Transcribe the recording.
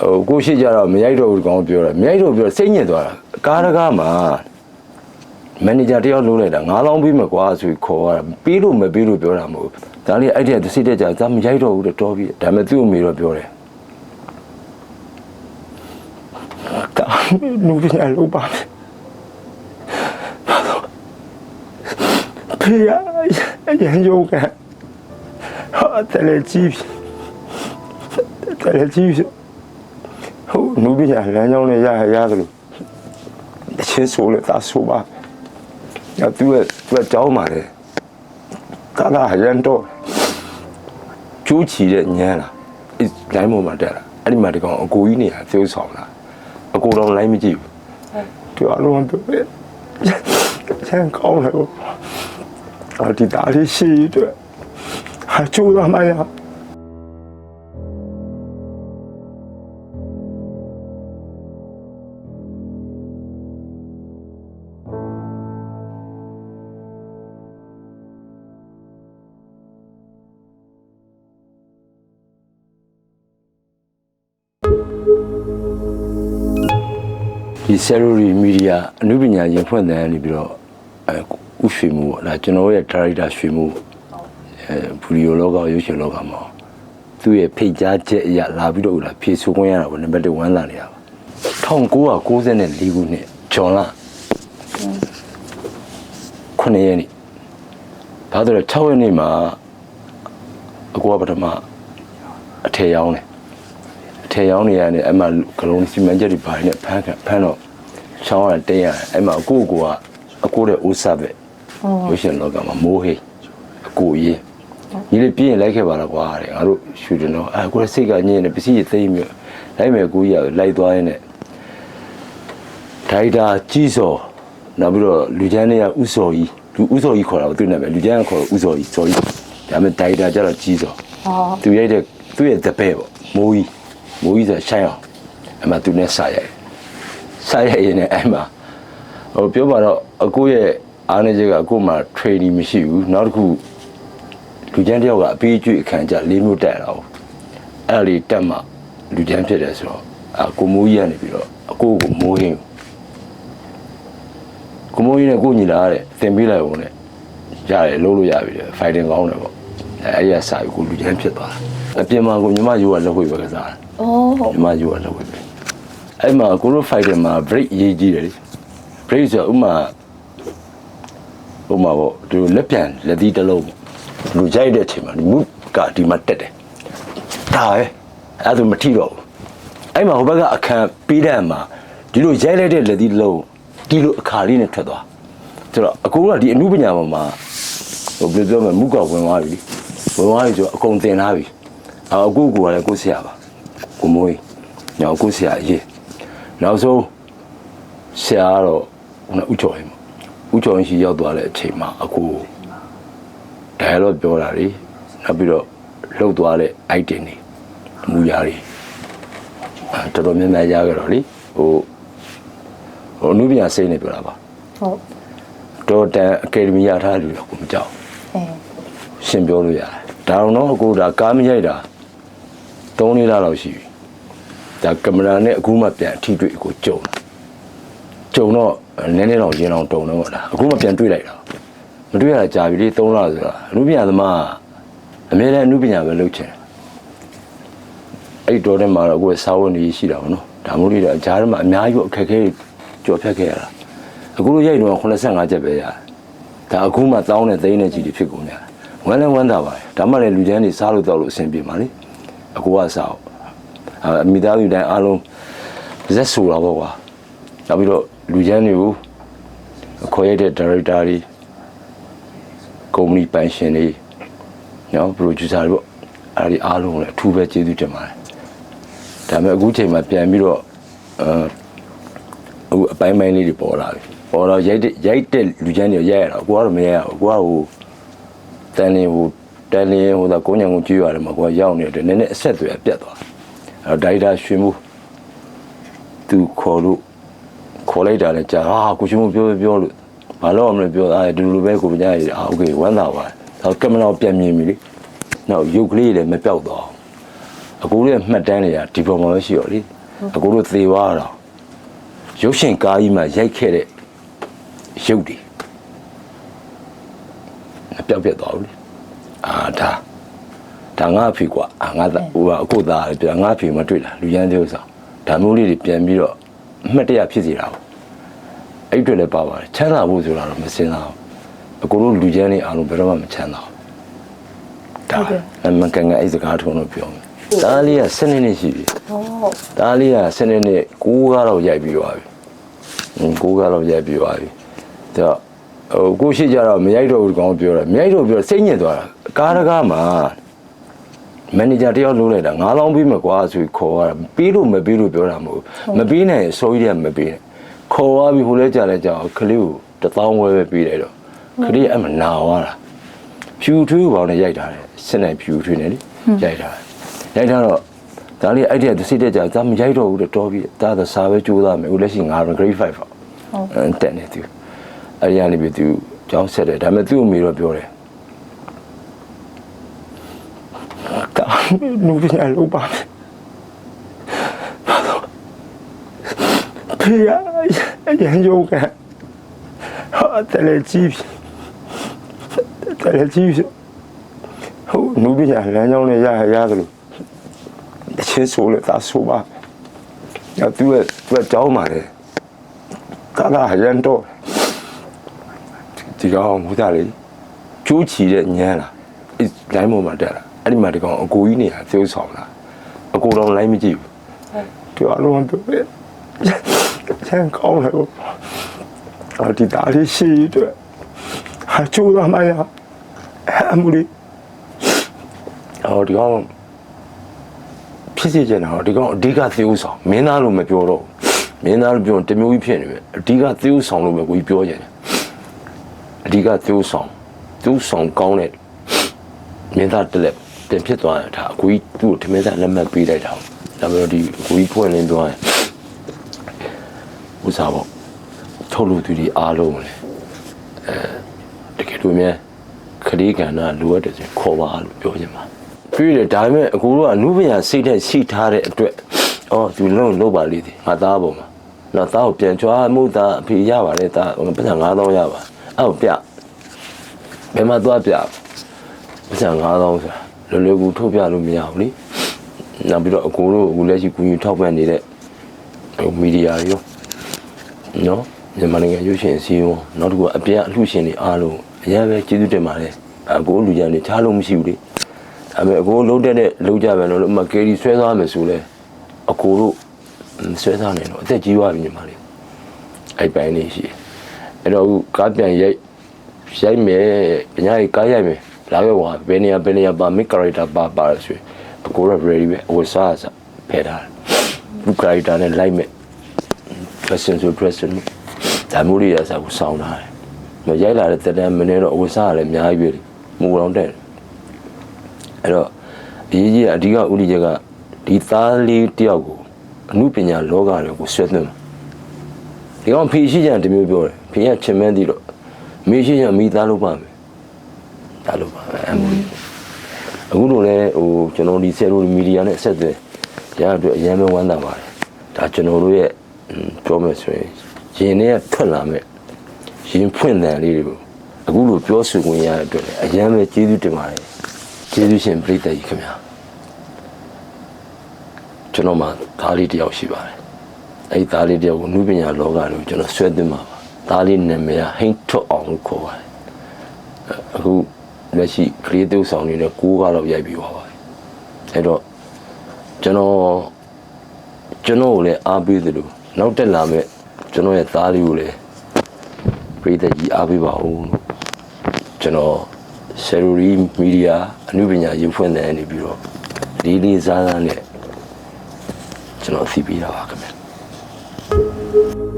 ဟိုကိုရှိကြတော့မရိုက်တော့ဘူးကောင်းပြောတယ်မရိုက်တော့ပြောစိတ်ညစ်သွားတာကားတကားမှာမန်နေဂျာတယောက်လုံးလိုက်တာ9000ပြီးမကွာဆိုပြီးခေါ်ရတာပြီးလို့မပြီးလို့ပြောတာမဟုတ်ဘူးဒါလေးအဲ့ဒီကစိတ်တက်ကြဒါမရိုက်တော့ဘူးတဲ့တော်ပြီဒါပေမဲ့သူ့အမေတော့ပြောတယ်ကာနူပြရလို့ပါမယ်ဖေးရအရင်ရုံးကဟာတယ်လေကြည့်တယ်လေကြည့် ဟုတ်နူပြရလမ်းကြောင်းနဲ့ရရရတယ်လို့တချင်းဆိုလဲသာဆိုပါညသူကသူကကြောင်းပါလေကာလာရန်တော့ကျိုးချီတဲ့ညမ်းလားအဲ့လိုင်းပေါ်မှာတက်လာအဲ့ဒီမှာဒီကောင်အကိုကြီးနေရသေုပ်ဆောင်လာအကိုတော့လိုင်းမကြည့်ဘူးသူအလုံးပြောတယ်ချမ်းကောင်းတယ်ကိုအဒီတားလေးရှိတဲ့ဟာကျိုးတော့မရ ဒီ Celery Media အနုပညာရင်ဖွင့်တဲ့နေပြီးတော့အဲဥရွှေမှုပေါ့ဒါကျွန်တော်ရဲ့ director ရွှေမှုအဲဗီဒီယိုလောကရုပ်ရှင်လောကမှာသူ့ရဲ့ဖိတ်ကြားချက်အရလာပြီးတော့လာဖြည့်ဆိုခွင့်ရတာပေါ့နံပါတ်1ဝမ်းလာနေတာပါ1994ခုနှစ်ဂျွန်လ9ရက်နေ့ဒါဆိုတော့6ရက်နေ့မှာအကူကပထမအထည်ရောင်းတယ် ထေရောင်းနေရတယ်အဲ့မှာဂလုံးစီမံချက်တွေပါနေဖမ်းခံဖမ်းတော့ချောင်းရတင်းရတယ်အဲ့မှာအကိုကိုကအကိုတဲ့ဦးစားပဲလို့ရှင်လောကမှာမိုးဟိတ်အကိုရေးညီလေးပြင်းရင်လိုက်ခဲ့ပါလားကွာတဲ့ငါတို့ရှူတယ်နော်အဲ့ကိုစိတ်ကညင်းနေပစ္စည်းတွေသိမ့်မြလိုက်မယ်ကိုကြီးကလိုက်သွားရင်းနဲ့ဒိုက်တာကြီးစော်နောက်ပြီးတော့လူချမ်းတွေကဥစော်ကြီးလူဥစော်ကြီးခေါ်တာကိုသူနာမည်လူချမ်းကခေါ်ဥစော်ကြီးစော်ကြီးဒါပေမဲ့ဒိုက်တာကျတော့ကြီးစော်ဟောသူရိုက်တဲ့သူ့ရဲ့တပည့်ပေါ့မိုးကြီး မိုးကြီးဆိုရှိုင်းအောင်အမှသူနဲ့ဆာရိုက်ဆာရိုက်ရင်လည်းအဲ့မှာဟိုပြောပါတော့အကိုရဲ့အားနေချက်ကအကိုမှ training မရှိဘူးနောက်တစ်ခုလူကျန်းတယောက်ကအပေးအကျွေးအခန်းကြလေးမျိုးတက်တာ哦အဲ့ဒါလေးတက်မှလူကျန်းဖြစ်တယ်ဆိုတော့အကိုမိုးကြီးကနေပြီးတော့အကိုကိုမိုးဟင်းကိုမိုးကြီးနဲ့ကိုညီလာတဲ့သင်ပေးလိုက်အောင်နဲ့ရတယ်လုံးလို့ရပြီလေ fighting ကောင်းတယ်ပေါ့အဲအဲ့ရစာပြီးကိုလူကျန်းဖြစ်သွားတာ အပြင်မှာကိုညီမယူကလက်ဝဲပဲကစားတာโอ้ဟုတ်ညီမယူကလက်ဝဲပဲအဲ့မှာကိုလို fighting မှာ break ရေးကြည့်တယ်လေ break ဆိုဥမာဥမာပေါ့ဒီလက်ပြန်လက်သီးတစ်လုံးလူကြိုက်တဲ့အချိန်မှာဒီမုကဒီမှာတက်တယ်ဒါပဲအဲ့ဒါမထီတော့ဘူးအဲ့မှာဟိုဘက်ကအခန်းပေးတဲ့မှာဒီလိုရိုက်လိုက်တဲ့လက်သီးတစ်လုံးဒီလိုအခါလေးနဲ့ထွက်သွားဆိုတော့အကူကဒီအမှုပညာပေါ်မှာဟိုဘယ်လိုပြောမလဲမုကဝင်သွားပြီဝင်သွားပြီဆိုတော့အကုန်တင်ထားပြီ အအကူကူကလည်းကိုဆရာပါကိုမိုးကြီးညောင်ကိုဆရာရေးနောက်ဆုံးဆရာကတော့ဟိုဥကျော်ရင်ဥကျော်ရင်ရှိရောက်သွားတဲ့အချိန်မှာအကူဒိုင်လော့ပြောတာတွေနောက်ပြီးတော့လှုပ်သွားတဲ့ item တွေမူရာတွေအဲတော်တော်များများရကြတော့လေဟိုဟိုအနုပညာစိတ်နဲ့ပြောတာပါဟုတ်တော်တန်အကယ်ဒမီရထားတယ်လို့ကိုမကြောက်အဲရှင်းပြောလို့ရတယ်ဒါတော့အကူဒါကားမရိုက်တာ 3နှစ်လောက်ရှိပြီဒါကင်မရာနဲ့အခုမှပြန်အထိတွေ့ကိုကြုံတာကြုံတော့နည်းနည်းတော့ရင်းအောင်တုံတော့ပေါ့လားအခုမှပြန်တွေ့လိုက်တာမတွေ့ရတာကြာပြီလေ3လဆိုတာအနုပညာသမားအများနဲ့အနုပညာပဲလုပ်ချင်တယ်အဲ့ဒီတော့ထဲမှာတော့အခုစာဝန်ကြီးရှိတာပေါ့နော်ဒါမို့လို့တော့ဂျားထဲမှာအများကြီးအခက်အခဲတွေကြော်ဖြတ်ခဲ့ရတာအခုလိုရိုက်တော့85ချက်ပဲရတယ်ဒါအခုမှတောင်းတဲ့သိန်းနဲ့ကြီးတွေဖြစ်ကုန်ကြတယ်ဝမ်းလဲဝမ်းသာပါတယ်ဒါမှလည်းလူချမ်းတွေစားလို့တောက်လို့အဆင်ပြေပါလေ အခုကစားအောင်အမိသားစုတိုင်းအားလုံးဇက်ဆိုတာပေါ့ကွာနောက်ပြီးတော့လူချမ်းတွေကိုခေါ်ရတဲ့ director တွေကုမ္ပဏီပိုင်ရှင်တွေနော် producer တွေပေါ့အဲ့ဒီအားလုံးလည်းအထူးပဲကျေးဇူးတင်ပါတယ်ဒါပေမဲ့အခုချိန်မှာပြန်ပြီးတော့အဲအခုအပိုင်းပိုင်းလေးတွေပေါ်လာပြီပေါ်တော့ရိုက်တဲ့ရိုက်တဲ့လူချမ်းတွေရိုက်ရတော့ကိုကတော့မရိုက်ရဘူးကိုကဟိုတန်လင်းဟို တန်လင်းဟိုဒါကိုညံကိုကြည့်ရတယ်မှာကိုကရောက်နေတဲ့အတွက်နည်းနည်းအဆက်တွေပြတ်သွားအဲ့တော့ဒိုက်တာရွှေမှုသူခေါ်လို့ခေါ်လိုက်တာလည်းကြာဟာကိုရှင်မပြောပြောလို့မလုပ်အောင်လည်းပြောတာဒီလိုလိုပဲကိုပညာရေးအာโอเคဝမ်းသာပါတယ်ဒါကင်မရာပြန်မြင်ပြီလေနောက်ရုပ်ကလေးလည်းမပြောက်သွားအောင် အကိုတို့ရဲ့မှတ်တမ်းတွေကဒီပေါ်မှာပဲရှိရောလေအကိုတို့သေသွားတော့ရုပ်ရှင်ကားကြီးမှာရိုက်ခဲ့တဲ့ရုပ်တွေအပြောက်ပြက်သွားဘူးလေ အာဒါဒါငါအဖေကွာအာငါသားဟိုကအကိုသားလေပြန်ငါအဖေမတွေ့လားလူရန်သေးဥစ္စာဒါမျိုးလေးတွေပြန်ပြီးတော့အမှတ်တရဖြစ်စီတာပေါ့အဲ့တွေလည်းပါပါတယ်ချမ်းသာဖို့ဆိုတာတော့မစင်စားဘူးအကိုတို့လူချမ်းတွေအားလုံးဘယ်တော့မှမချမ်းသာဘူးဒါအမကန်ကအဲ့စကားထုံးလို့ပြောမယ်ဒါလေးက7နှစ်ရှိပြီဟုတ်ဒါလေးက7နှစ်နဲ့6ကားတော့ရိုက်ပြီးသွားပြီဟင်း6ကားတော့ရိုက်ပြီးသွားပြီဒါ ဟိုကိုရှိကြတော့မရိုက်တော့ဘူးကောင်းပြောတာမရိုက်တော့ပြောစိတ်ညစ်သွားတာကားတကားမှာမန်နေဂျာတယောက်လုံးလိုက်တာငါးလောင်းပြီးမကွာဆိုပြီးခေါ်ရတာပြီးလို့မပြီးလို့ပြောတာမဟုတ်ဘူးမပြီးနိုင်ရင်စိုးကြီးကမပြီးနဲ့ခေါ်သွားပြီးဟိုလဲကြလဲကြောက်ကလေးကိုတစ်သောင်းဝဲပဲပြီးလိုက်တော့ကလေးအဲ့မနာသွားတာဖြူထွေးဘောင်နဲ့ရိုက်ထားတယ်စစ်နိုင်ဖြူထွေးနဲ့လေရိုက်ထားတယ်ရိုက်ထားတော့ဒါလေးအဲ့ဒီကစိတ်တက်ကြဒါမရိုက်တော့ဘူးတဲ့တော်ပြီဒါသာစာပဲကြိုးသားမယ်ဟိုလက်ရှိငါ grade 5ပေါ့ဟုတ်အဲ့တက်နေသူ အဲ့ဒီကနေပြီးသူကြောင်းဆက်တယ်ဒါပေမဲ့သူ့အမေတော့ပြောတယ်ကာနူပြန်လို့ပါမယ်ဖေးရအရင်ရုံးကဟာတယ်လေကြည့်တယ်လေကြည့်ဟိုနူပြန်လမ်းကြောင်းနဲ့ရရရတယ်လို့တချင်းဆိုလို့သာဆိုပါရသူကသူကကြောင်းပါလေကာလာရန်တော့ ဒီကောင်မူသားလေကျိုးချီတဲ့ညမ်းလားအဲ့လိုင်းပေါ်မှာတက်လာအဲ့ဒီမှာဒီကောင်အကိုကြီးနေရသေုပ်ဆောင်လာအကိုတော့လိုင်းမကြည့်ဘူးဒီအလုံးပြောပဲချမ်းကောင်းတယ်ကိုအဒီသားလေးရှိတဲ့ဟာကျိုးသားမရအမူလေးအော်ဒီကောင်ဖြစ်စီကျင်တော့ဒီကောင်အဓိကသေုပ်ဆောင်မင်းသားလို့မပြောတော့ဘူးမင်းသားလို့ပြောရင်တစ်မျိုးကြီးဖြစ်နေပြီအဓိကသေုပ်ဆောင်လို့ပဲကိုကြီးပြောကြတယ် အဓိကသေုပ်ဆောင်သေုပ်ဆောင်ကောင်းတဲ့မင်းသားတစ်လက်တင်ဖြစ်သွားတယ်ဒါအကိုကြီးသူ့ကိုထမင်းစားလက်မှတ်ပေးလိုက်တာဒါပေမဲ့ဒီအကိုကြီးဖွင့်လင်းသွားရင်ဥစားပေါ့ထုတ်လို့သူဒီအားလုံးလေအဲတကယ်လို့များခရီးကဏ္ဍလိုအပ်တယ်ဆိုရင်ခေါ်ပါလို့ပြောချင်ပါတွေ့တယ်ဒါပေမဲ့အကူတို့ကအနုပညာစိတ်နဲ့ရှိထားတဲ့အတွက်အော်သူလုံးလုံးပါလိမ့်သည်ငါသားပေါ်မှာတော့သားကိုပြန်ကြွားမှုသားအဖေရပါတယ်သားပတ်စံ9000ရပါ အဲ့ကိုပြဘယ်မှာသွားပြပတ်စံ9000ဆိုတာလွယ်လွယ်ကူထုတ်ပြလို့မရဘူးလေနောက်ပြီးတော့အကူတို့အခုလက်ရှိကူညီထောက်ပံ့နေတဲ့ဟိုမီဒီယာတွေရောနော်မြန်မာနိုင်ငံရုပ်ရှင်အစည်းအဝေးနောက်တစ်ခုကအပြည့်အလှရှင်တွေအားလုံးအများပဲကျေးဇူးတင်ပါတယ်အကူလူကြမ်းတွေချားလို့မရှိဘူးလေအမေအကိုလုံးတက်တဲ့လုံးကြပဲလို့အမကယ်ရီဆွဲသွားမယ်ဆိုလဲအကိုတို့ဆွဲသွားနေတော့အသက်ကြီးသွားပြီညီမလေးအဲ့ပိုင်းနေရှိ အဲ့တော့ကားပြန်ရိုက်ရိုက်မယ်ပညာရေးကားရိုက်မယ်လာခဲ့ကွာဘယ်နေရာဘယ်နေရာပါမိကရိုက်တာပါပါဆိုအကိုရ ready ပဲအဝစားစားဖယ်ထားဘူးကရိုက်တာနဲ့လိုက်မယ် person to person ဒါမျိုးလေးရစားကိုစောင်းထားတယ်မရိုက်လာတဲ့တက်တန်းမနေတော့အဝစားရတယ်အများကြီးပဲမူတော်တဲ့အဲ့တော့အရေးကြီးတဲ့အဓိကဥဒိချက်ကဒီသားလေးတယောက်ကိုအမှုပညာလောကတွေကိုဆွဲသွင်းမှာဒီကောင်ဖေရှိကြတယ်မျိုးပြောတယ် ဖေကချင်မန်းသည်တော့မေရှိကြမိသားလို့ပါမယ်ဒါလို့ပါမယ်အမှုအခုတော့လေဟိုကျွန်တော်ဒီဆယ်လိုမီဒီယာနဲ့ဆက်သွယ်ရတဲ့အတွက်အရင်ပဲဝမ်းသာပါတယ်ဒါကျွန်တော်တို့ရဲ့ဟွန်းပြောမယ်ဆိုရင်ရင်ထဲကထွက်လာမဲ့ရင်ဖွင့်တယ်လေးတွေကိုအခုလိုပြောဆိုခွင့်ရတဲ့အတွက်လည်းအရင်ပဲကျေးဇူးတင်ပါတယ်ကျေးဇူးရှင်ပြိတ္တကြီးခင်ဗျာကျွန်တော်မှသားလေးတစ်ယောက်ရှိပါတယ်အဲ့ဒီသားလေးတစ်ယောက်ကိုနုပညာလောကတွေကိုကျွန်တော်ဆွဲသွင်းမှာပါ သားလေးနာမည်ကဟိန်းထွတ်အောင်လို့ခေါ်ပါတယ်အခုလက်ရှိကလေးတုပ်ဆောင်နေနဲ့ကိုးကားတော့ရိုက်ပြီးသွားပါတယ်အဲ့တော့ကျွန်တော်ကျွန်တော်ကိုလည်းအားပေးသလိုနောက်တက်လာမဲ့ကျွန်တော်ရဲ့သားလေးကိုလည်းပြိတ္တကြီးအားပေးပါဦးလို့ကျွန်တော်ဆယ်လူရီမီဒီယာအနုပညာရုပ်ဖွင့်တဲ့နေပြီးတော့လေးလေးစားစားနဲ့ကျွန်တော်သိပြီးတာပါခင်ဗျ